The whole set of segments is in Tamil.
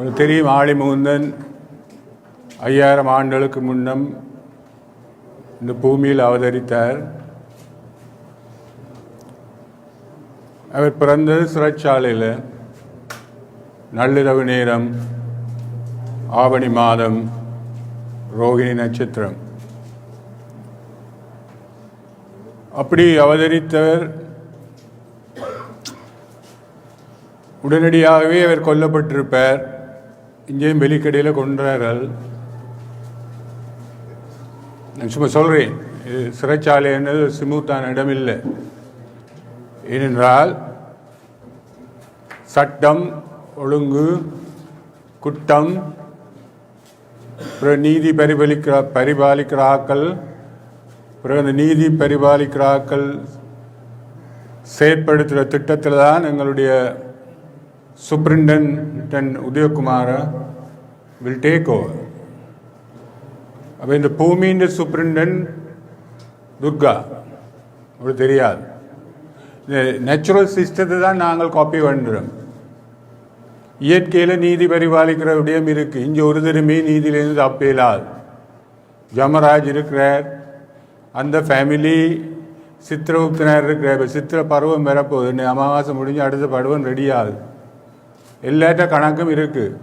உங்களுக்கு தெரியும் ஆளி முகுந்தன் ஐயாயிரம் ஆண்டுகளுக்கு முன்னம் இந்த பூமியில் அவதரித்தார். அவர் பிறந்தது சிறைச்சாலையில். நள்ளிரவு நேரம் ஆவணி மாதம் ரோகிணி நட்சத்திரம். அப்படி அவதரித்தவர் உடனடியாகவே அவர் கொல்லப்பட்டிருப்பார். இங்கேயும் வெளிக்கடையில் கொண்டார்கள் நான் சும்மா சொல்கிறேன் இது சிறைச்சாலை என்னது சிமுத்தான இடம் இல்லை ஏனென்றால் சட்டம் ஒழுங்கு குற்றம் பிறகு நீதி பரிபாலிக்கிற பரிபாலிக்கிற ஆக்கள் பிறகு அந்த நீதி பரிபாலிக்கிற ஆக்கள் செயற்படுத்துகிற திட்டத்தில் தான் எங்களுடைய சூப்பரிண்டென்டன்ட் உதயகுமாரை வில் டேக் ஓவர் அப்போ இந்த பூமியின் சூப்பரிண்டென்ட் துர்கா. உங்களுக்கு தெரியாது. இந்த நேச்சுரல் சிஸ்டத்தை தான் நாங்கள் காப்பி பண்ணுறோம் இயற்கையில் நீதி பரிபாலிக்கிற விடயம் இருக்குது இங்கே ஒரு தருமே நீதியிலேருந்து தப்பேலாது ஜமராஜ் இருக்கிறார். அந்த ஃபேமிலி சித்திரகுப்தனார் இருக்கிறார். இப்போ சித்திர பருவம் வரப்போகுது. அமாவாசை முடிஞ்சு அடுத்த பருவம் ரெடி ஆகுது. எல்லாட்ட கணக்கும் இருக்குது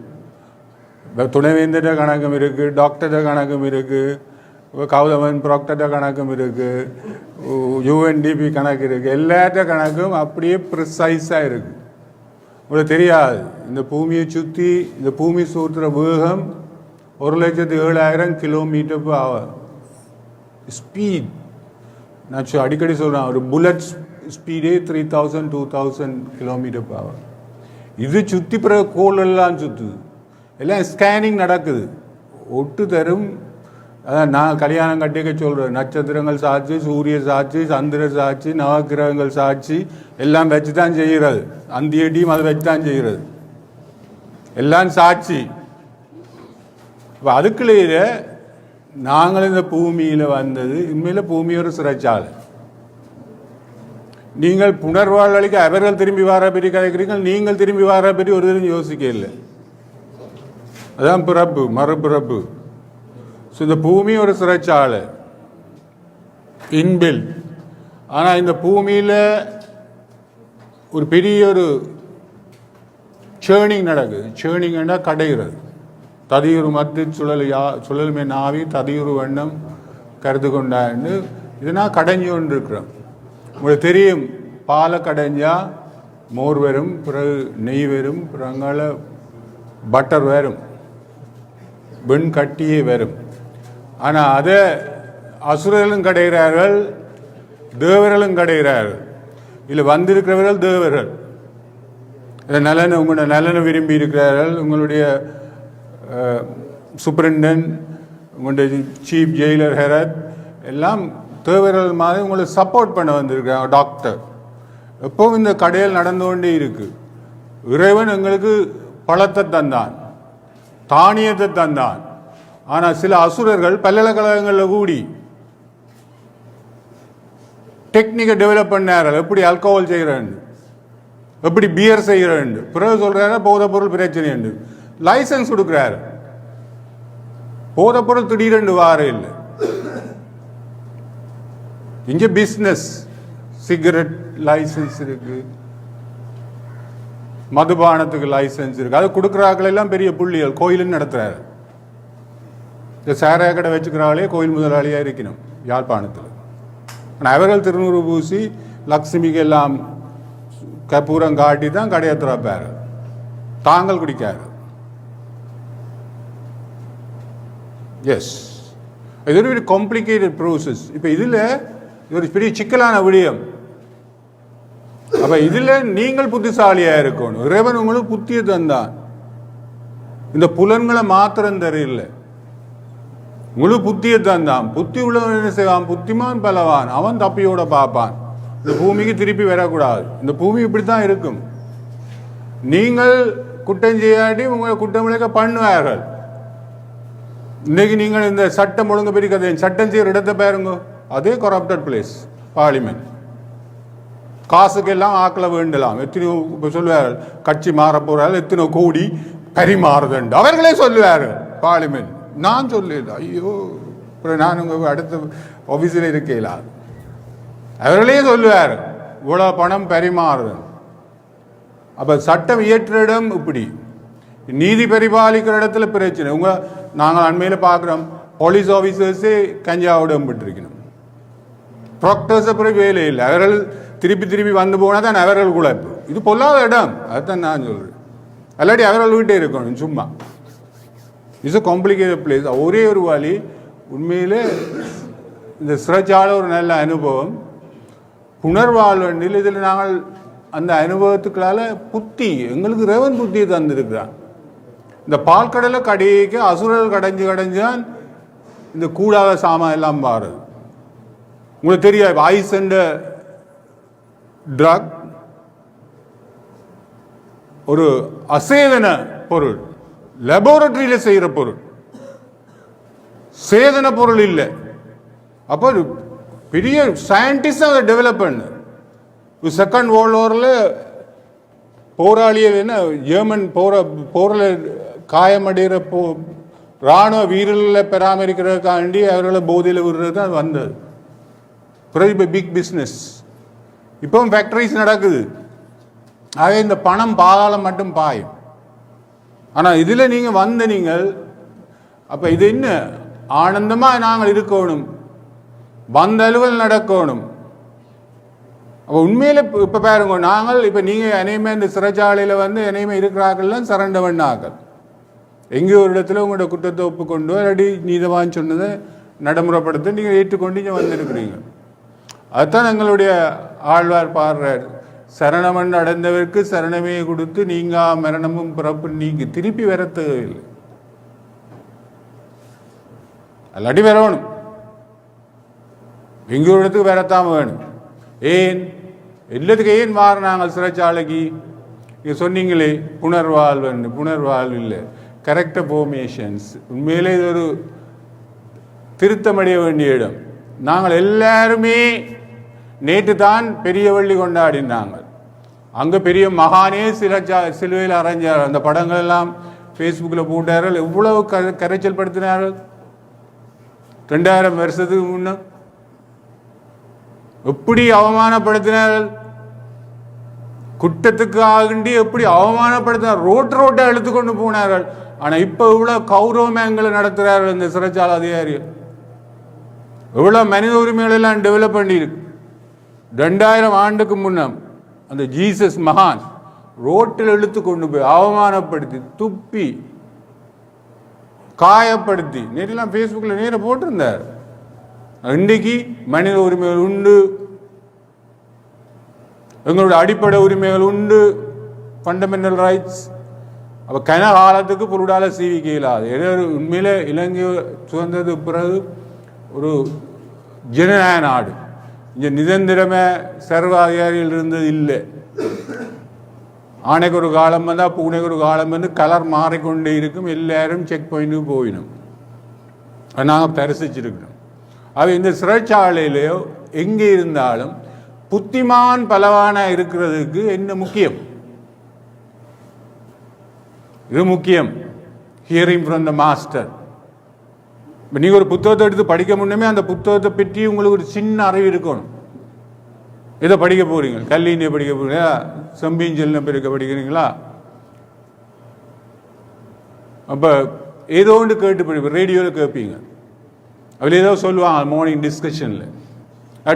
இப்போ துணைவேந்தர்கிட்ட கணக்கும் இருக்குது டாக்டர்கிட்ட கணக்கும் இருக்குது கௌதமன் ப்ராக்டர்கிட்ட கணக்கும் இருக்குது யூஎன்டிபி கணக்கு இருக்குது எல்லாத்த கணக்கும் அப்படியே ப்ரிசைஸாக இருக்குது உங்களுக்கு தெரியாது. இந்த பூமியை சுற்றி இந்த பூமி சுற்றுற வேகம் ஒரு லட்சத்து ஏழாயிரம் கிலோமீட்டர் per hour. ஸ்பீட் நான் சொ- அடிக்கடி சொல்கிறேன் ஒரு bullet ஸ்பீடே three thousand two thousand kilometre per hour. இது சுற்றி பிற கோள் எல்லாம் சுற்றுது எல்லாம் ஸ்கேனிங் நடக்குது. ஒட்டு தரும். அதான் நான் கல்யாணம் கட்டிக்க சொல்கிறேன் நட்சத்திரங்கள் சாட்சி சூரிய சாட்சி சந்திர சாட்சி நவக்கிரகங்கள் சாட்சி எல்லாம் வச்சு தான் செய்கிறது அந்தியடியும் அதை வச்சு தான் செய்கிறது. எல்லாம் சாட்சி. இப்போ அதுக்குள்ளேயே நாங்கள் இந்த பூமியில் வந்தது உண்மையில் பூமி ஒரு சிறைச்சாலை. நீங்கள் புனர்வாழ்வழிக்க அவர்கள் திரும்பி வர பெரிய கதைக்கிறீர்கள் நீங்கள் திரும்பி வர பற்றி ஒரு தரம் யோசிக்க இல்லை அதான் பிறப்பு மறுபிறப்பு ஸோ இந்த பூமி ஒரு சிறைச்சாலை. இன்பில். ஆனால் இந்த பூமியில் ஒரு பெரிய ஒரு சேர்னிங் நடக்குது. சேர்னிங்னா கடைகிறது ததியுறு மத்து சுழல் யா சுழலுமே நாவி ததியுறு வண்ணம் கருது கொண்டாண்டு இதனால் கடைஞ்சு கொண்டு இருக்கிறோம் உங்களுக்கு தெரியும் பாலை கடைஞ்சா மோர் வரும் பிறகு நெய் வரும் பிறங்கால பட்டர் வரும். வெண் கட்டியே வரும். ஆனால் அதை அசுரர்களும் கடைகிறார்கள் தேவர்களும் கடைகிறார்கள். இதில் வந்திருக்கிறவர்கள் தேவர்கள். இதை நலனை உங்களோட நலனை விரும்பி இருக்கிறார்கள். உங்களுடைய சூப்பரிண்டன் உங்களுடைய சீஃப் ஜெயிலர் ஹெரத் எல்லாம் தேவர்கள் மாதிரி உங்களை சப்போர்ட் பண்ண வந்திருக்கிறாங்க டாக்டர் எப்பவும் இந்த கடையில் நடந்து கொண்டே இருக்குது இறைவன் எங்களுக்கு பழத்தை தந்தான். தானியத்தை தந்தான். ஆனால் சில அசுரர்கள் பல்கலைக்கழகங்களில் கூடி டெக்னிக்கை டெவலப் பண்ணார்கள். எப்படி ஆல்கோஹால் செய்கிறேன்? எப்படி பியர் செய்கிறேன்? பிறகு சொல்கிறாரு போத பொருள் பிரச்சனை உண்டு லைசன்ஸ் கொடுக்குறாரு. போத பொருள் திடீரென்று வார இல்லை. இங்கே பிஸ்னஸ் சிகரெட் லைசன்ஸ் இருக்குது மதுபானத்துக்கு லைசன்ஸ் இருக்கு. அது கொடுக்குறாக்கள் எல்லாம் பெரிய புள்ளிகள். கோயிலுன்னு நடத்துறாரு. இந்த சாராய கடை வச்சுக்கிறாங்களே கோயில் முதலாளியாக இருக்கணும் யாழ்ப்பாணத்தில். ஆனால் அவர்கள் திருநூறு பூசி லக்ஷ்மிக்கு எல்லாம் கற்பூரம் காட்டி தான் கடையை திறப்பார் தாங்கள் குடிக்காரு. எஸ் இது ஒரு காம்ப்ளிகேட்டட் ப்ரோசஸ் இப்போ இதில் ஒரு பெரிய சிக்கலான விடயம். அப்ப இதுல நீங்கள் புத்திசாலியா இருக்கணும். இறைவன் உங்களுக்கு புத்திய தந்தான். இந்த புலன்களை மாத்திரம் தெரியல. உங்களுக்கு புத்திய தந்தான். புத்தி உள்ளவன் என்ன செய்வான்? புத்திமான் பலவான். அவன் தப்பியோட பார்ப்பான். இந்த பூமிக்கு திருப்பி வரக்கூடாது. இந்த பூமி இப்படித்தான் இருக்கும். நீங்கள் குற்றம் செய்யாட்டி உங்களை குற்றம் விளக்க பண்ணுவார்கள். இன்னைக்கு நீங்கள் இந்த சட்டம் ஒழுங்கு பெரிய சட்டம் செய்கிற இடத்தை பாருங்க. அதே கொரப்டட் பிளேஸ் பார்லிமெண்ட் காசுக்கெல்லாம் ஆக்களை வேண்டலாம். எத்தனையோ இப்போ சொல்லுவார் கட்சி மாற போகிறார்கள் எத்தனையோ கோடி பரிமாறுதண்டு. அவர்களே சொல்லுவாரு பார்லிமெண்ட் நான் சொல்லல ஐயோ அப்புறம் நான் உங்கள் அடுத்த ஆஃபீஸில் இருக்கல. அவர்களே சொல்லுவார் இவ்வளோ பணம் பரிமாறுது. அப்போ சட்டம் இயற்ற இடம் இப்படி. நீதி பரிபாலிக்கிற இடத்துல பிரச்சனை. உங்க நாங்கள் அண்மையில் பார்க்குறோம் போலீஸ் ஆஃபீஸர்ஸே கஞ்சாவோட இருக்கணும் ப்ராக்டர்ஸ் அப்புறம் வேலை இல்லை அவர்கள் திருப்பி திருப்பி வந்து போனால் தான் அவர்கள் குழப்பு இது பொல்லாத இடம். அதுதான் நான் சொல்கிறேன் அல்லாடி அவர்கள் வீட்டே இருக்கணும் சும்மா. இட்ஸ் அ காம்ப்ளிகேட்டட் பிளேஸ் ஒரே ஒரு வழி உண்மையிலே இந்த சிறச்சால ஒரு நல்ல அனுபவம். புனர்வாழ்வண்டில் இதில் நாங்கள் அந்த அனுபவத்துக்களால் புத்தி எங்களுக்கு ரேவன் புத்தி தந்திருக்கிறான். இந்த பால்கடலை கடைக்கு அசுரல் கடைஞ்சு கடைஞ்சு இந்த கூடாத சாமான் எல்லாம் மாறுது உங்களுக்கு தெரியாது ஐஸ் என்ற ட்ரக் ஒரு அசேதன பொருள் லெபோரட்டரியில் செய்கிற பொருள். சேதன பொருள் இல்லை. அப்போ பெரிய சயின்டிஸ்ட் அதை டெவலப் பண்ணு. செகண்ட் வேர்ல்டு வாரில் போராளியை என்ன ஜெர்மன் போர போரில் காயமடைகிற போ இராணுவ வீரர்களை பராமரிக்கிறதுக்காண்டி அவர்களை போதையில் விடுறது தான் வந்தது. பிறகு இப்போ பிக் பிஸ்னஸ் இப்பவும் ஃபேக்டரிஸ் நடக்குது. ஆகவே இந்த பணம் பாதாளம் மட்டும் பாயும். ஆனால் இதில் நீங்கள் வந்த நீங்கள் அப்போ இது என்ன? ஆனந்தமாக நாங்கள் இருக்கணும். வந்த அலுவல் நடக்கணும். அப்போ உண்மையில் இப்போ பாருங்க நாங்கள் இப்போ நீங்கள் என்னையுமே இந்த சிறைச்சாலையில் வந்து என்னையுமே இருக்கிறார்கள்லாம் சரண்ட பண்ணாக்கள் எங்கேயோ ஒரு இடத்துல உங்களோட குற்றத்தை ஒப்புக்கொண்டு அடி நீதவான்னு சொன்னதை நடைமுறைப்படுத்த நீங்கள் ஏற்றுக்கொண்டு இங்கே வந்திருக்கிறீங்க. அதுதான் எங்களுடைய ஆழ்வார் பாடுறார். சரணமன் அடைந்தவருக்கு சரணமே கொடுத்து நீங்கா மரணமும் பிறப்பு நீங்க திருப்பி வர இல்லை. அல்லாட்டி வரணும். எங்க வரத்தான் வேணும். ஏன்? எல்லாத்துக்கும் ஏன் மாறினாங்க சிறைச்சாலைக்கு? நீங்க சொன்னீங்களே புனர்வாழ்வுன்னு புனர்வாழ்வு இல்லை. கரெக்டாக போமேஷன்ஸ் உண்மையிலே இது ஒரு திருத்தமடைய வேண்டிய இடம். நாங்கள் எல்லாருமே நேற்று தான் பெரிய வள்ளி கொண்டாடினாங்க. அங்கே பெரிய மகானே சில சிலுவையில் அரைஞ்சார். அந்த படங்கள் எல்லாம் ஃபேஸ்புக்கில் போட்டார்கள் எவ்வளவு க கரைச்சல் படுத்தினார்கள் ரெண்டாயிரம் வருஷத்துக்கு முன்னே. எப்படி அவமானப்படுத்தினார்கள் குற்றத்துக்கு ஆகிண்டி எப்படி அவமானப்படுத்தினார்? ரோட் ரோட்டை எடுத்துக்கொண்டு போனார்கள். ஆனால் இப்போ இவ்வளோ கௌரவமே எங்களை நடத்துகிறார்கள் இந்த சிறைச்சாலை அதிகாரிகள். எவ்வளோ மனித உரிமைகள் எல்லாம் டெவலப் பண்ணியிருக்கு. ரெண்டாயிரம் ஆண்டுக்கு முன்னம் அந்த ஜீசஸ் மகான் ரோட்டில் இழுத்து கொண்டு போய் அவமானப்படுத்தி துப்பி காயப்படுத்தி நேரெல்லாம் ஃபேஸ்புக்கில் நேரம் போட்டிருந்தார். இன்றைக்கு மனித உரிமைகள் உண்டு. எங்களுடைய அடிப்படை உரிமைகள் உண்டு. ஃபண்டமெண்டல் ரைட்ஸ் அப்போ கன காலத்துக்கு பொருடால சீவிக்க இயலாது உண்மையில் ஒரு இலங்கை சுதந்திரத்துக்கு பிறகு ஒரு ஜனநாயக நாடு. இங்கே நிரந்தரமே சர்வாதிகாரிகள் இருந்தது இல்லை. ஆணைக்கு ஒரு காலம் வந்தால் பூனைக்கு ஒரு காலம் வந்து கலர் மாறிக்கொண்டே இருக்கும். எல்லாரும் செக் பாயிண்ட்டுக்கு போயிடும் நாங்கள் தரிசிச்சிருக்கணும் அவை இந்த சிறைச்சாலையிலையோ எங்கே இருந்தாலும் புத்திமான் பலவான இருக்கிறதுக்கு என்ன முக்கியம்? இது முக்கியம். ஹியரிங் ஃப்ரம் த மாஸ்டர் இப்போ நீங்கள் ஒரு புத்தகத்தை எடுத்து படிக்க முன்னமே அந்த புத்தகத்தை பற்றி உங்களுக்கு ஒரு சின்ன அறிவு இருக்கணும். இதை படிக்க போகிறீங்க கல்லினியை படிக்க போகிறீங்களா செம்பிஞ்சல் படிக்க படிக்கிறீங்களா? அப்போ ஏதோ ஒன்று கேட்டு படிப்போம் ரேடியோவில் கேட்பீங்க. அதில் ஏதோ சொல்லுவாங்க மார்னிங் டிஸ்கஷனில்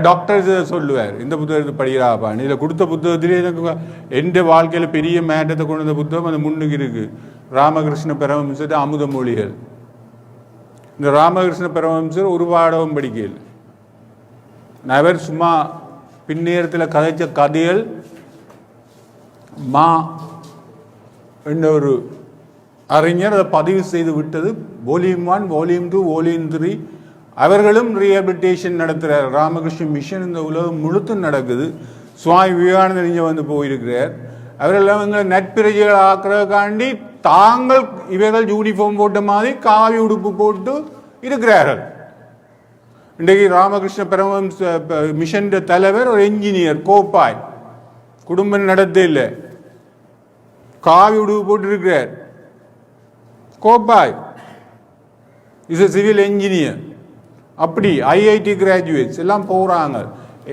டாக்டர் இதை சொல்லுவார். இந்த புத்தகத்தை படிக்கிறாப்பா இதில் கொடுத்த புத்தகத்திலே எனக்கு எந்த வாழ்க்கையில் பெரிய மேட்டத்தை கொண்டு வந்த புத்தகம் அந்த முன்னுக்கு இருக்குது ராமகிருஷ்ண பரமம்சத்தை அமுத மொழிகள். இந்த ராமகிருஷ்ண பரமஹம்சர் ஒரு பாடவும் படிக்கல அவர் சும்மா பின்னேரத்தில் கதைச்ச கதைகள் மா என்ற ஒரு அறிஞர் அதை பதிவு செய்து விட்டது. Volume one volume two volume three அவர்களும் ரீஹபிலிட்டேஷன் நடத்துகிறார் ராமகிருஷ்ண மிஷன் இந்த உலகம் முழுத்து நடக்குது. சுவாமி விவேகானந்தர் இங்கே வந்து போயிருக்கிறார். அவரெல்லாம் எங்களை நட்பிரஜைகள் ஆக்குறதுக்காண்டி தாங்கள் இவைகள் யூனிஃபார்ம் போட்ட மாதிரி காவி உடுப்பு போட்டு இருக்கிறார்கள். இன்றைக்கு ராமகிருஷ்ண பரமஹம்ச மிஷன் தலைவர் ஒரு என்ஜினியர் கோப்பாய். குடும்பம் நடத்த இல்லை. காவி உடுப்பு போட்டு இருக்கிறார் Kopay. Is a civil engineer அப்படி ஐஐடி கிராஜுவேட்ஸ் எல்லாம் போகிறாங்க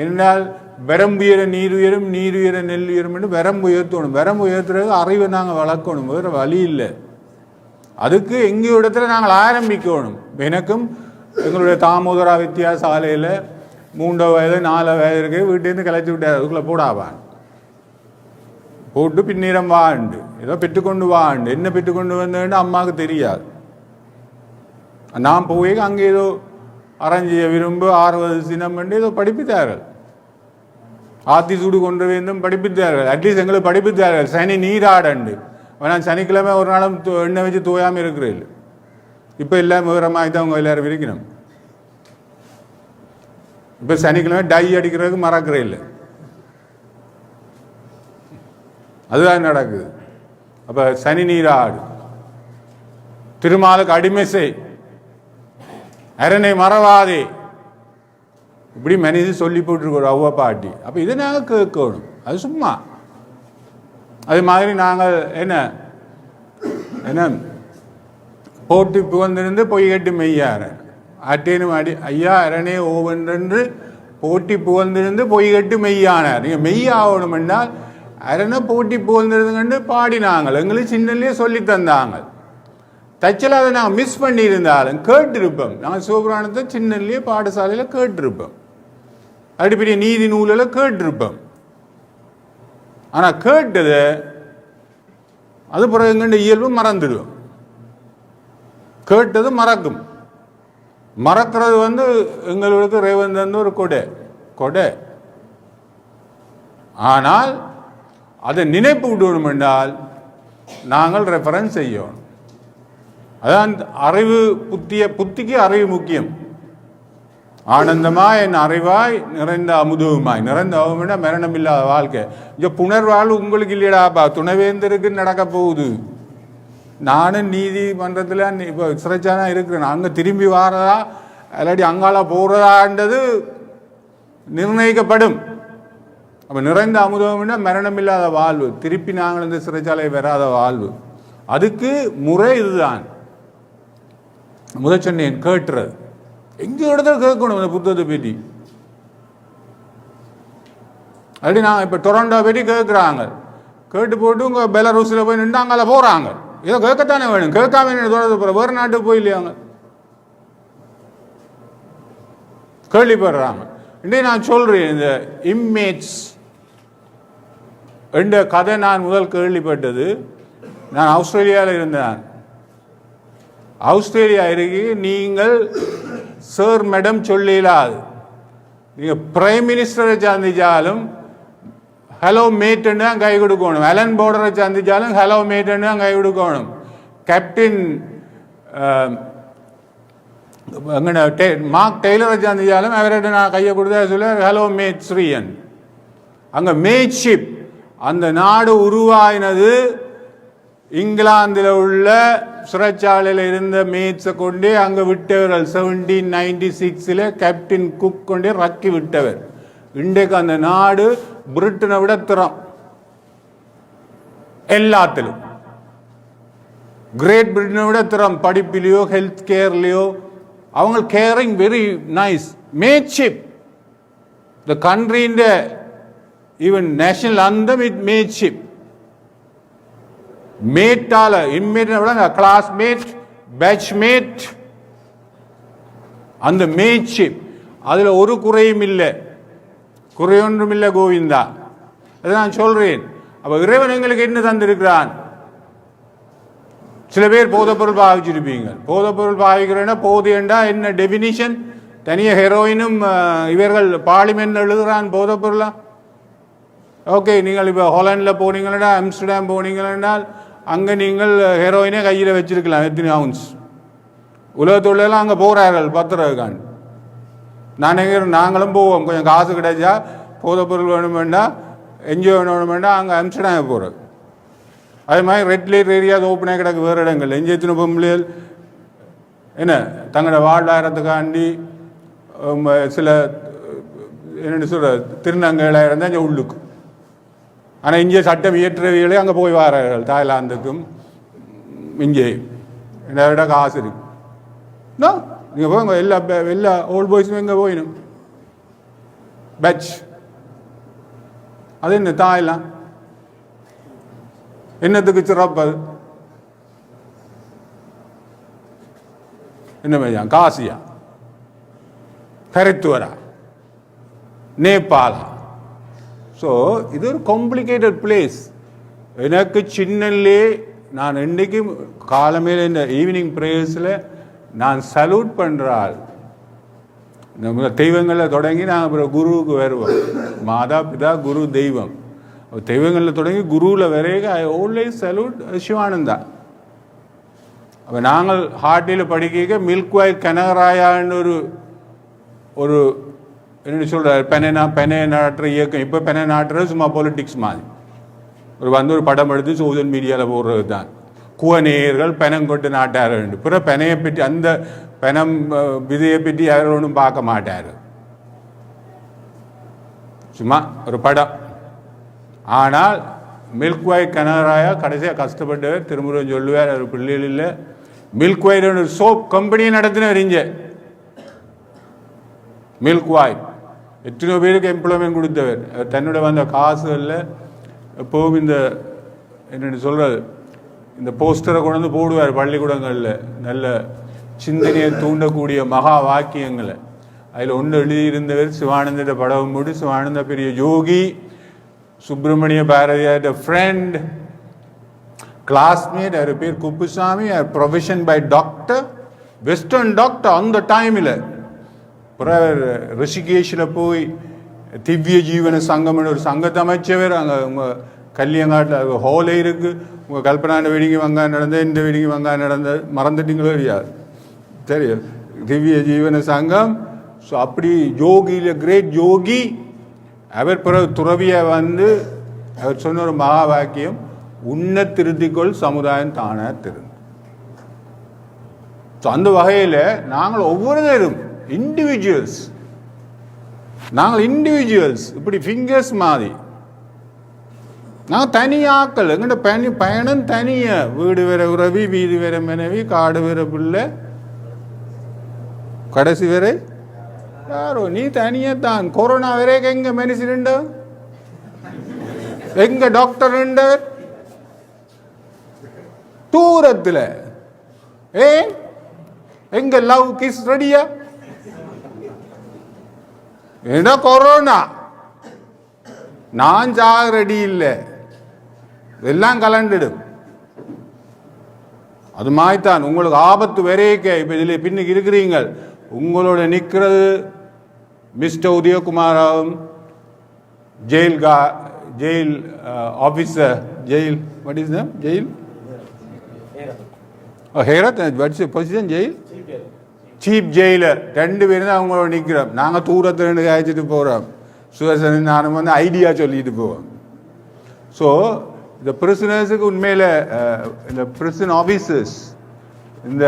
என்றால் வரம்புயர நீர் உயரும் நீர் உயர நெல் உயரும் வரம்பு உயர்த்தணும். வரம்பு உயர்த்துறது அறிவை நாங்கள் வளர்க்கணும். வேறு வழி இல்லை. அதுக்கு எங்கள் இடத்துல நாங்கள் ஆரம்பிக்கணும். எனக்கும் எங்களுடைய தாமோதரா வித்தியாசாலையில் மூன்றோ வயது நாலு வயது இருக்கு வீட்டிலேருந்து கிளச்சி விட்டார். அதுக்குள்ளே போடாவான் போட்டு பின்னிடம் வாண்டு. ஏதோ பெற்றுக்கொண்டு வாண்டு. என்ன பெற்றுக்கொண்டு வந்தேன்னு அம்மாவுக்கு தெரியாது. நான் போய் அங்கே ஏதோ அரைஞ்சிய விரும்பு ஆறுவது சினம் என்று ஏதோ படிப்பித்தார்கள். ஆத்தி சூடு கொண்டு வேண்டும் படிப்பித்தார்கள். அட்லீஸ்ட் எங்களுக்கு படிப்பித்தார்கள். சனி நீராடண்டு. ஆனால் சனிக்கிழமை ஒரு நாளும் எண்ணெய் வச்சு தூயாமல் இருக்கிறேன் இப்போ எல்லாம் விவரமாக தான் அவங்க எல்லாரும் விரிக்கணும். இப்போ சனிக்கிழமை டை அடிக்கிறதுக்கு மறக்கிறே இல்லை அதுதான் நடக்குது. அப்போ சனி நீராடு. திருமாலுக்கு அடிமை செய். அரணை மறவாதே. இப்படி மனிதன் சொல்லி போட்டுருக்கோம் அவ்வா பாட்டி. அப்போ இதை நாங்கள் கேட்கணும். அது சும்மா. அது மாதிரி நாங்கள் என்ன என்ன போட்டு புகழ்ந்திருந்து பொய் கட்டு மெய்யாரன் அட்டேனும் அடி ஐயா அரணே ஓவென்றென்று போட்டி புகழ்ந்திருந்து பொய் கட்டு மெய்யானார். நீங்கள் மெய்யாகணும் என்றால் அரணை போட்டி புகழ்ந்திருந்து கண்டு பாடினாங்கள். எங்களுக்கு சின்னலேயே சொல்லி தந்தாங்க தச்சல அதை நான் மிஸ் பண்ணியிருந்தாலும் கேட்டிருப்போம். நான் சிவபுராணத்தை சின்னல்லையே பாடசாலையில் கேட்டிருப்போம். அடிப்படைய நீதி நூலில் கேட்டிருப்போம். ஆனால் கேட்டது அது பிறகு எங்கண்ட இயல்பு மறந்துடுவோம். கேட்டது மறக்கும். மறக்கிறது வந்து எங்களுக்கு ரேவந்த் வந்து ஒரு கொடை கொடை. ஆனால் அதை நினைப்பு விடணும் என்றால் நாங்கள் ரெஃபரன்ஸ் செய்யணும். அதான் அறிவு புத்திய புத்திக்கு அறிவு முக்கியம். ஆனந்தமாய் என் அறிவாய் நிறைந்த அமுதவுமாய். நிறைந்த அமுதம்னா மரணம் இல்லாத வாழ்க்கை. இங்கே புனர்வாழ்வு உங்களுக்கு இல்லையடாப்பா துணைவேந்தருக்கு நடக்க போகுது. நானும் நீதிமன்றத்தில் இப்போ சிறைச்சானா இருக்கிறேன். அங்கே திரும்பி வாரதா? இல்லாட்டி அங்கால போகிறதான்றது நிர்ணயிக்கப்படும். அப்போ நிறைந்த அமுதம்னா மரணம் இல்லாத வாழ்வு. திருப்பி நாங்கள் இந்த சிறைச்சாலை வராத வாழ்வு. அதுக்கு முறை இதுதான். முதல் சொன்னேன் கேட்டுறது. எங்கே இடத்துல கேட்கணும் இந்த புத்தகத்தை பற்றி அப்படி நான் இப்போ டொரண்டோ பற்றி கேட்குறாங்க. கேட்டு போட்டு உங்க பெலரூஸில் போய் நின்று அங்கே போகிறாங்க ஏதோ கேட்கத்தானே வேணும். கேட்காம என்ன தொடர்ந்து போகிற வேறு நாட்டுக்கு போயில்லையாங்க கேள்விப்படுறாங்க. இன்றைய நான் சொல்கிறேன் இந்த இம்மேஜ் என்ற கதை நான் முதல் கேள்விப்பட்டது. நான் ஆஸ்திரேலியாவில் இருந்தேன். ஆஸ்திரேலியா இருக்கு நீங்கள் சார் மேடம் சொல்லிடாது நீங்கள் பிரைம் மினிஸ்டரை சந்திச்சாலும் ஹலோ மேட்டுன்னு தான் கை கொடுக்கணும். அலன் போர்டரை சந்திச்சாலும் ஹலோ மேட்டுன்னு தான் கை கொடுக்கணும். கேப்டின் எங்கட டே மார்க் டெய்லரை சந்திச்சாலும் அவர்கிட்ட நான் கையை கொடுத்தா சொல்ல ஹலோ மேட் ஸ்ரீயன். அங்கே மேட்ஷிப் அந்த நாடு உருவாயினது இங்கிலாந்தில் உள்ள சிறைச்சாலையில் இருந்த மேட்ஸை கொண்டு அங்கே விட்டவர் செவன்டீன் நைன்டி சிக்ஸில் கேப்டன் குக் கொண்டு ரக்கி விட்டவர். இன்றைக்கு அந்த நாடு பிரிட்டனை விட திறம். எல்லாத்திலும். கிரேட் பிரிட்டனை விட திறம். படிப்பிலையோ ஹெல்த் கேர்லையோ அவங்க caring very nice mateship the கண்ட்ரியின் even national anthem it mateship மேட்டால inmate விட கிளாஸ்மேட் பேட்ச்மேட் அந்த மேட்ஷிப் அதில் ஒரு குறையும் இல்லை. குறையொன்றும் இல்லை கோவிந்தா. அதை நான் சொல்கிறேன் அப்போ இறைவன் எங்களுக்கு என்ன தந்திருக்கிறான்? சில பேர் போதைப்பொருள் பாவிச்சிருப்பீங்க. போதைப்பொருள் பாவிக்கிறேன்னா போதையண்டா என்ன டெபினிஷன் தனிய ஹெரோயினும் இவர்கள் பாலிமெண்ட் எழுதுகிறான் போதைப்பொருளா? ஓகே நீங்கள் இப்போ ஹாலண்டில் போனீங்கன்னா ஆம்ஸ்டர்டாம் போனீங்கன்னா அங்கே நீங்கள் ஹெரோயினே கையில் வச்சிருக்கலாம் எத்தனை அவுன்ஸ் உலகத்துள்ளெல்லாம் அங்கே போகிறார்கள் பத்திரக்கான் நான் எங்கே நாங்களும் போவோம் கொஞ்சம் காசு கிடைச்சா போதைப்பொருள் வேணும் வேண்டாம் என்ஜிஓ வேணும் வேண்டாம் அங்கே அம்ஸ்டர்டாம் போகிறோம் அதே மாதிரி ரெட் லைட் ஏரியா ஓப்பனாக கிடக்கு வேறு இடங்கள். எஞ்சியத்தின பொம்பளைகள்? என்ன? தங்களோட வாழ்வாயிரத்துக்காண்டி சில என்னென்னு சொல்கிற திருநங்கைகளாக இருந்தால் இங்கே உள்ளுக்கு. ஆனால் இங்கே சட்டம் இயற்றவியலே அங்கே போய் வாரார்கள். தாய்லாந்துக்கும் இங்கே. ரெண்டாயிரம் ரூபாய் காசு இருக்கு. நீங்கள் போங்க. எல்லா எல்லா ஓல்டு பாய்ஸும் எங்கே போயினும். பேட்ச் அது என்ன தாயெல்லாம் என்னத்துக்கு சிறப்பு அது என்ன பையன் காசியா? கரைத்துவரா? நேபாளா? ஸோ இது ஒரு காம்ப்ளிகேட்டட் பிளேஸ் எனக்கு சின்னல்லே நான் இன்றைக்கும் காலமேல இந்த ஈவினிங் ப்ரேயர்ஸில் நான் சல்யூட் பண்ணுறாள் நம்ம தெய்வங்களில் தொடங்கி நான் அப்புறம் குருவுக்கு வருவோம். மாதா பிதா குரு தெய்வம். தெய்வங்களில் தொடங்கி குருவில் வரைய ஐ ஓல்வேஸ் சல்யூட் சிவானந்தா. அப்போ நாங்கள் ஹார்ட்டில் படிக்க மில்க் வாய் கனகராயான்னு ஒரு ஒரு என்ன சொல்கிறார் பெனை பெனை நாட்டுற இயக்கம். இப்போ பெனை நாட்டுறது சும்மா பொலிட்டிக்ஸ் மாதிரி. ஒரு வந்து ஒரு படம் எடுத்து சோசியல் மீடியாவில் போடுறது தான் குவநேயர்கள் பெனங்கொட்டு நாட்டார் பிற பெனையை பற்றி அந்த பெனம் விதையை பற்றி யாரும் ஒன்றும் பார்க்க மாட்டார் சும்மா ஒரு படம். ஆனால் மில்க்வாய் கனராயா கடைசியாக கஷ்டப்பட்டவர் திருமுருகன் சொல்லுவார் அவர் பிள்ளைகள் இல்லை. மில்க்வாயில் ஒரு சோப் கம்பெனியை நடத்தின அறிஞ்ச மில்க் வாய் எத்தனையோ பேருக்கு எம்ப்ளாய்மெண்ட் கொடுத்தவர். தன்னோட வந்த காசுகளில் எப்போவும் இந்த என்னென்னு சொல்கிறது இந்த போஸ்டரை கொண்டு வந்து போடுவார் பள்ளிக்கூடங்களில். நல்ல சிந்தனையை தூண்டக்கூடிய மகா வாக்கியங்களை. அதில் ஒன்று எழுதியிருந்தவர் சிவானந்த படம் மூடி சிவானந்த பெரிய யோகி சுப்பிரமணிய பாரதியார் ஃப்ரெண்ட் கிளாஸ்மேட் அவர் பேர் Kuppusamy profession by doctor western doctor அந்த டைமில் பிறகு ரிஷிகேஷில் போய் திவ்ய ஜீவன சங்கம்னு ஒரு சங்கத்தை அமைச்சவர் அங்கே உங்கள் கல்யாங்காட்டில் ஹோலே இருக்குது உங்கள் கல்பனாண்ட வெடிங்க வெங்காயம் நடந்தது இந்த வெடிங்க வெங்காயம் நடந்தது மறந்துட்டீங்களோ இல்லையா தெரியும் திவ்ய ஜீவன சங்கம் ஸோ அப்படி யோகியில் கிரேட் யோகி அவர் பிறகு துறவியை வந்து அவர் சொன்ன ஒரு மகா வாக்கியம் உன்னை திருத்திக்கொள் சமுதாயம் தானே திருந்து ஸோ அந்த வகையில் நாங்கள் ஒவ்வொருத்தரும் இண்டிவிஜுவல்ஸ் நாங்கள் இண்டிவிஜுவல்ஸ் இப்படி ஃபிங்கர்ஸ் மாதிரி. நான் தனியாக்கள் எங்கிட்ட பயணி பயணம் தனிய. வீடு வேற உறவி வீடு வேற மனைவி காடு வேற பிள்ளை. கடைசி வேற யாரோ? நீ தனியத்தான் கொரோனா வரைக்கும் எங்க மெடிசின் உண்டு? எங்க டாக்டர் உண்டு? தூரத்தில். ஏன்? எங்க லவ் கிஸ் ரெடியா என்ன கொரோனா? நான் சாக ரெடி இல்லை. எல்லாம் கலண்டுடும். அது மாதிரித்தான் உங்களுக்கு ஆபத்து வரைக்க இப்போ இதில் பின்னுக்கு இருக்கிறீங்க உங்களோட நிற்கிறது மிஸ்டர் உதயகுமாராவும் ஜெயில் கா jail officer jail what is them jail? Herath. What's position jail? Chief jailer ரெண்டு பேரும் தான் அவங்களோட நிற்கிறோம் நாங்கள் தூரத்தில் ரெண்டு காய்ச்சிட்டு போகிறோம் சுதர்சன் நானும் வந்து ஐடியா சொல்லிட்டு போவோம். ஸோ இந்த பிரிசனர்ஸுக்கு உண்மையில் இந்த பிரிசன் ஆஃபீஸர்ஸ் இந்த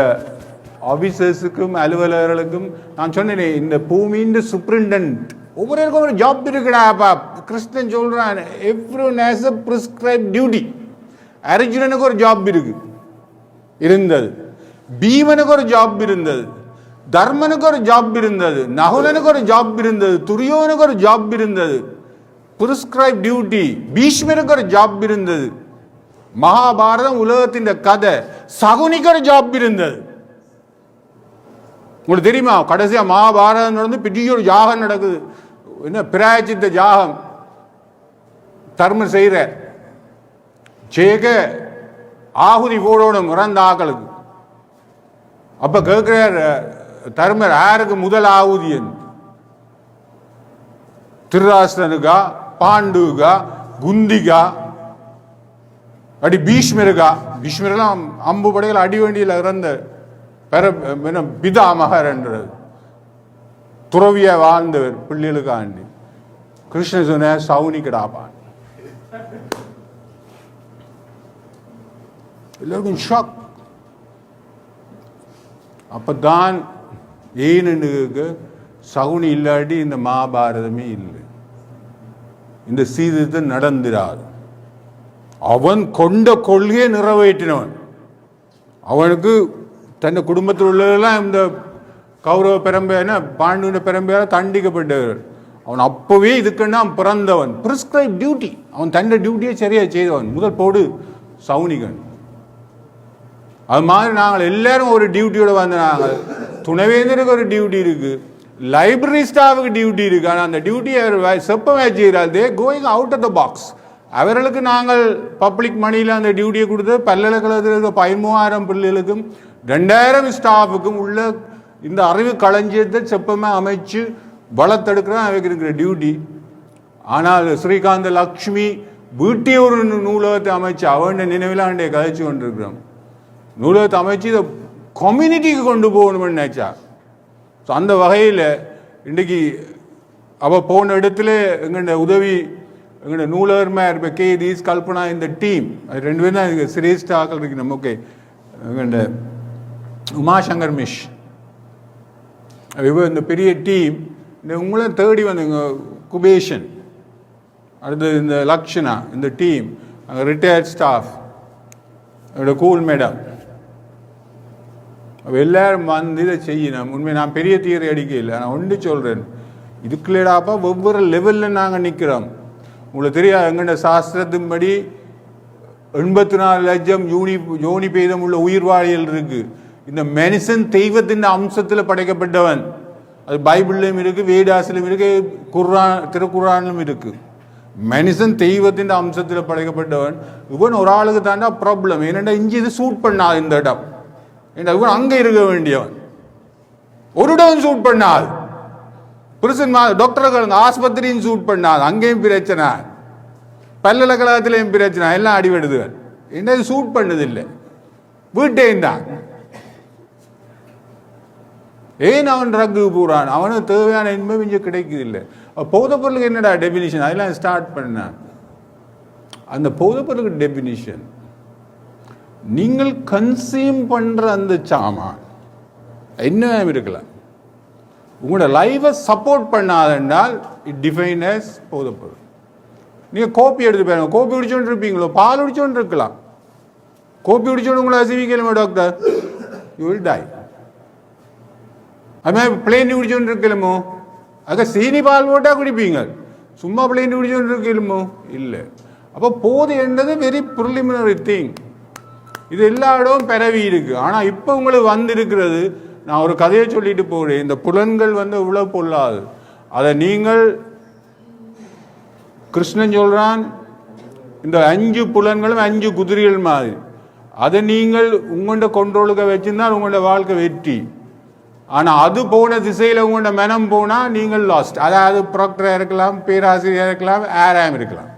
ஆஃபீஸர்ஸுக்கும் அலுவலர்களுக்கும் நான் சொன்னேனே இந்த பூமியின் சுப்ரிண்டன்ட் ஒவ்வொருக்கும் ஒரு ஜாப் இருக்குடாப்பா கிறிஸ்டன் சொல்கிறான் எவ்ரி நேஸ் அ ப்ரிஸ்கிரைப் டியூட்டி அர்ஜுனனுக்கு ஒரு ஜாப் இருக்கு. இருந்தது. பீமனுக்கு ஒரு ஜாப் இருந்தது. தர்மனுக்கு ஒரு ஜாப் இருந்தது நகுலனுக்கு ஒரு ஜாப் இருந்தது துரியோனுக்கு ஒரு ஜாப் இருந்தது பிரிஸ்கிரைப் டியூட்டி பீஷ்மருக்கு ஒரு ஜாப் இருந்தது. மகாபாரதம் உலகத்தின் கதை சகுனிக்கு ஒரு ஜாப் இருந்தது. உங்களுக்கு தெரியுமா? கடைசியா மகாபாரதம் நடந்து பெரிய ஒரு யாகம் நடக்குது. என்ன பிராயச்சித்த யாகம் தர்மம் செய்கிற சேக ஆகுதி போடணும் இறந்த ஆக்களுக்கு. அப்ப கேட்கிறார் தர்மர் யாருக்கு முதல் ஆவுதியன் திருராசனுகா பாண்டுகா குந்திகா அடி பீஷ்மருகா. பீஷ்மரெல்லாம் அம்பு படைகள் அடிவண்டியில் இறந்த பெற என்ன பிதாமகர் என்றது. துறவிய வாழ்ந்தவர் பிள்ளைகளுக்காண்டி கிருஷ்ண சொன்ன சவுனிக்கடாப்பான் எல்லோருக்கும் ஷாக் அப்பதான் ஏன்னு சகுனி இல்லாட்டி இந்த மகாபாரதமே இல்லை. இந்த சீதத்தை நடந்திராது. அவன் கொண்ட கொள்கையை நிறைவேற்றினவன். அவனுக்கு தன் குடும்பத்தில் உள்ளதெல்லாம் இந்த கௌரவ பெரம்பையான பாண்டுவின பெரம்பையால் தண்டிக்கப்பட்டவர். அவன் அப்போவே இதுக்குன்னா பிறந்தவன். பிரிஸ்கிரைப் டியூட்டி அவன் தன்னை டியூட்டியை சரியாக செய்தவன். முதல் போடு சவுனிகன் அது மாதிரி நாங்கள் எல்லாரும் ஒரு டியூட்டியோட வந்து நாங்கள். துணைவேந்தருக்கு ஒரு டியூட்டி இருக்கு. லைப்ரரி ஸ்டாஃபுக்கு டியூட்டி இருக்கு. ஆனால் அந்த டியூட்டி அவர் செப்பமே செய்கிறார் they going out of the box அவர்களுக்கு நாங்கள் பப்ளிக் மணியில் அந்த டியூட்டியை கொடுத்து பல்கலைக்கழகத்தில் இருக்க பதிமூவாயிரம் பிள்ளைகளுக்கும் ரெண்டாயிரம் ஸ்டாஃபுக்கும் உள்ள இந்த அறிவு களஞ்சியத்தை செப்பமே அமைச்சு வளர்த்தெடுக்கிறோம் அவைக்கு இருக்கிற டியூட்டி ஆனால் ஸ்ரீகாந்த லக்ஷ்மி வீட்டை ஒரு நூலகத்தை அமைச்சு அவன் நினைவிலாண்டே கதைச்சு கொண்டிருக்கிறோம் நூலகத்தை அமைச்சு இதை கம்யூனிட்டிக்கு கொண்டு போகணும்னு நினைச்சா. ஸோ அந்த வகையில் இன்றைக்கி அவள் போன இடத்துல எங்கள்ட உதவி எங்கள்ட நூலகர்மா இருப்ப கே. தீஸ் கல்பனா இந்த டீம் அது ரெண்டு பேரும் தான் இதுக்கு சிரேஷ்ட ஆக்கள் இருக்கு. நம்ம ஓகே எங்கள்ட உமாசங்கர் மிஷ். இவ இந்த பெரிய டீம் இந்த உங்களும் தேடி வந்தவங்க குபேஷன் அடுத்து இந்த லக்ஷனா இந்த டீம் அங்கே ரிட்டையர்ட் ஸ்டாஃப் என்னோட கூல் மேடம் அப்ப எல்லாரும் வந்து இதை செய்யணும். உண்மை நான் பெரிய தீரை அடிக்கல நான் ஒன்று சொல்கிறேன் இதுக்குள்ளடாப்பா ஒவ்வொரு லெவலில் நாங்கள் நிற்கிறோம் உங்களுக்கு தெரியாது எங்கள்ட சாஸ்திரத்தின்படி எண்பத்தி நாலு லட்சம் யூனி யோனி பேதம் உள்ள உயிர்வாழியல் இருக்குது இந்த மனுஷன் தெய்வத்தின் அம்சத்தில் படைக்கப்பட்டவன். அது பைபிள்லையும் இருக்குது வேதாசிலும் இருக்கு குர்ஆன் திருக்குறானிலும் இருக்குது மனுஷன் தெய்வத்தின் அம்சத்தில் படைக்கப்பட்டவன். இவன் ஒரு ஆளுக்கு தாண்டா ப்ராப்ளம் ஏனெண்டா இஞ்சி இது சூட் பண்ணாது இந்த இடம். ஏண்டா இவன் அங்கே இருக்க வேண்டியவன். ஒரு டவுன் சூட் பண்ணாது புருஷன் மா டாக்டர்கள் ஆஸ்பத்திரியும் சூட் பண்ணாது அங்கேயும் பிரச்சனை. பல்கலைக்கழகத்திலையும் பிரச்சனை எல்லாம் அடிபடுதுகள். என்ன இது சூட் பண்ணதில்லை. வீட்டையும் தான் ஏன் அவன் ட்ரக்கு போகிறான் அவனுக்கு தேவையான இன்பம் இங்கே கிடைக்குது இல்லை போத பொருளுக்கு என்னடா டெபினிஷன் அதெல்லாம் ஸ்டார்ட் பண்ணான். அந்த போத பொருளுக்கு டெபினிஷன் நீங்கள் கன்சியூம் பண்ணுற அந்த சாமான் என்ன இருக்கலாம் உங்களோட லைஃபை சப்போர்ட் பண்ணாதென்றால் இட் டிஃபைனஸ் போதப்படும் பொருள் நீங்கள் கோப்பி எடுத்து பாருங்க. கோப்பி குடிச்சோன்னு இருப்பீங்களோ? பால் குடிச்சோன்னு இருக்கலாம். கோப்பி குடிச்சோன்னு உங்களை அசிவிக்கலுமே டாக்டர் யூ வில் டை அது மாதிரி பிளேன் குடிச்சோன்னு இருக்கலுமோ? அங்கே சீனி பால் போட்டால் குடிப்பீங்க. சும்மா பிளேன் குடிச்சோன்னு இருக்கலுமோ? இல்லை. அப்போ போது என்றது வெரி ப்ரிலிமினரி திங் இது எல்லா இடமும் பரவி இருக்கு. ஆனால் இப்போ உங்களுக்கு வந்திருக்கிறது நான் ஒரு கதையை சொல்லிட்டு போகிறேன் இந்த புலன்கள் வந்து இவ்வளோ பொல்லாது. அதை நீங்கள் கிருஷ்ணன் சொல்றான் இந்த அஞ்சு புலன்களும் அஞ்சு குதிரைகள் மாதிரி. அதை நீங்கள் உங்கள்கிட்ட கொண்டோளுக்க வச்சிருந்தால் உங்களோட வாழ்க்கை வெற்றி. ஆனால் அது போன திசையில் உங்களோட மனம் போனால் நீங்கள் லாஸ்ட் அதாவது ப்ராக்டராக இருக்கலாம் பேராசிரியராக இருக்கலாம் ஆராம் இருக்கலாம்.